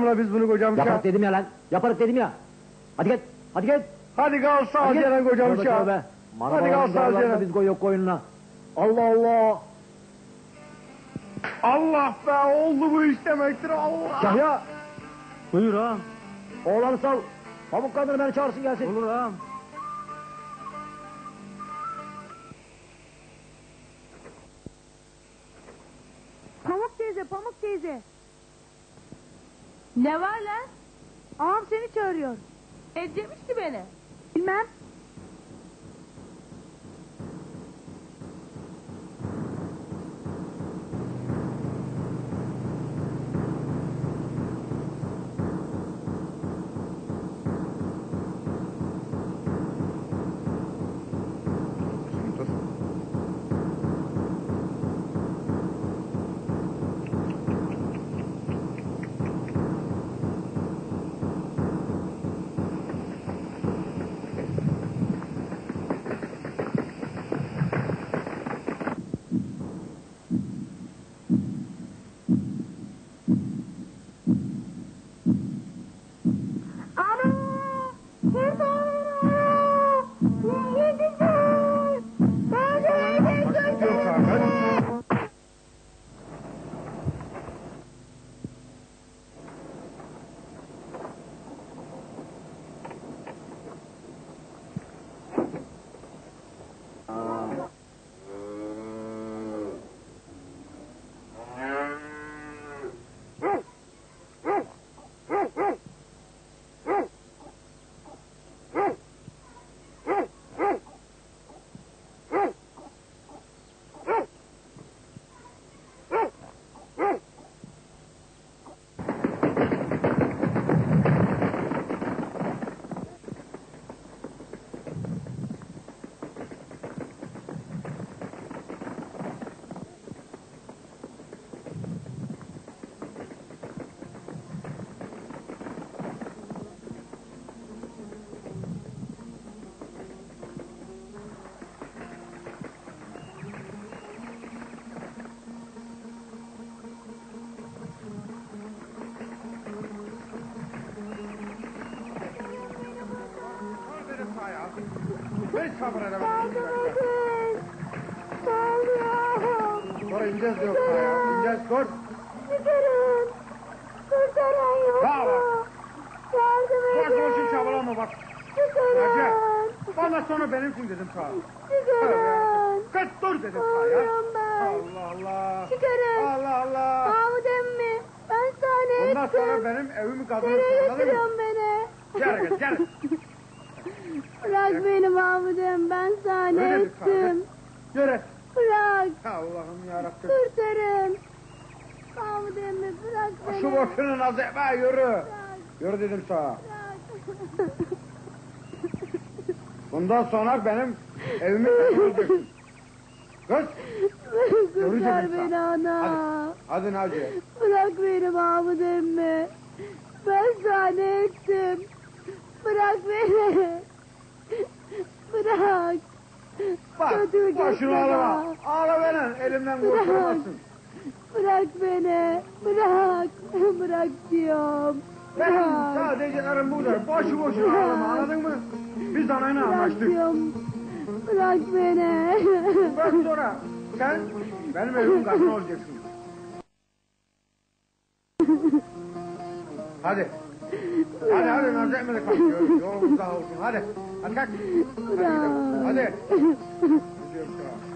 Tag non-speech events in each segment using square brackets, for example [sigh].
Ulan biz bunu kocamışa. Yaparız dedim ya lan. Yaparız dedim ya. Hadi git. Hadi git. Hadi kalsın Hadi git. Alceren Tövbe kocamışa. tövbe. Hadi darlarında Alceren. biz koyuyor koyununa. Allah Allah. Allah be oldu bu iş demektir Allah. Kahya. Buyur ağam. Oğlanı sal. Pamuk kadını beni çağırsın gelsin. Olur ağam. Pamuk teyze, Pamuk teyze. Ne var lan? Ağam seni çağırıyor. E demiş ki beni. Bilmem. Ben sabır edemem. Sonra ineceğiz yok ya. İneceğiz dur. Çıkarın! Kurtaran yok mu? Yardım edin! boşun çabalama bak. Çıkarın! Valla sonra benimsin dedim sana. Çıkarın! Kaç dur dedim sana ya. Allah Allah. Çıkarın! Allah Allah. Mahmut emmi! Ben sana Bundan sonra ettim! benim evimi Nereye kazanırsın mı? götürüyorsun beni? Gel gel gel. [laughs] Bırak beni Mahmut emmi! Ben sana Öyle ettim! Yürü. Bırak! Allah'ım yarabbim. Kurtarın! Mahmut emmi bırak beni! Şu boşunu nazı be yürü. Bırak! Yürü dedim sana. Bırak! Bundan sonra benim evimi kazanacaksın. Kız. Yürü dedim beni sana. ana! Hadi Naciye. Bırak beni Mahmut emmi. Ben sana ettim. Bırak beni. Bırak. Bak götür ağlama. bana. Ağla beni elimden kurtulamazsın. Bırak beni. Bırak. Bırak diyorum. Benim Bırak. sadece karım burada. Boşu boşuna ağlama anladın mı? Biz anayla Bırak anlaştık. diyorum. Bırak beni. Bak sonra sen benim evimin kadını olacaksın. Hadi. Hadi hadi Nazlı Emre kalk. Yol- Yolumuz daha olsun. Hadi. Hadi kalk. Hadi. Hadi. Gidiyorum sana.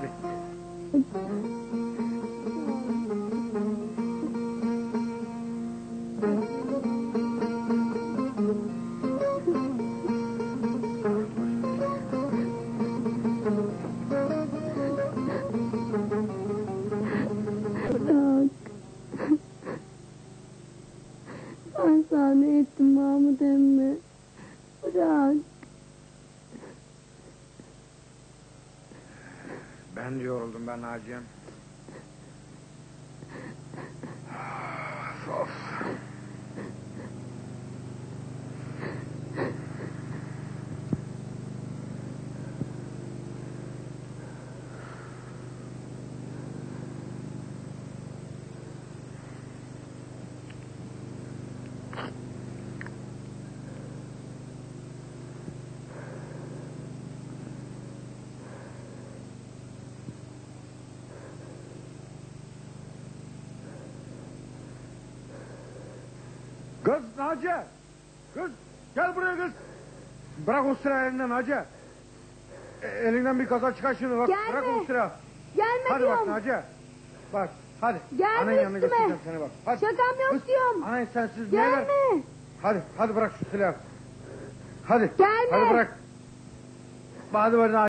Bırak. Ben sana ettim Mahmut emmi? Bırak. Ben yoruldum ben Naciye'm. Of, Kız Naciye. Kız gel buraya kız. Bırak o silahı elinden Naciye. E, elinden bir kaza çıkar şimdi bak. Gelme. Bırak o silahı. Gelme Hadi diyorum. bak Naciye. Bak hadi. Gelme Ananın yanına üstüme. götüreceğim seni bak. Hadi. Şakam yok Kız, diyorum. Anayı sensiz neler? Gelme. Hadi hadi bırak şu silahı. Hadi. Gelme. Hadi bırak. Hadi bırak.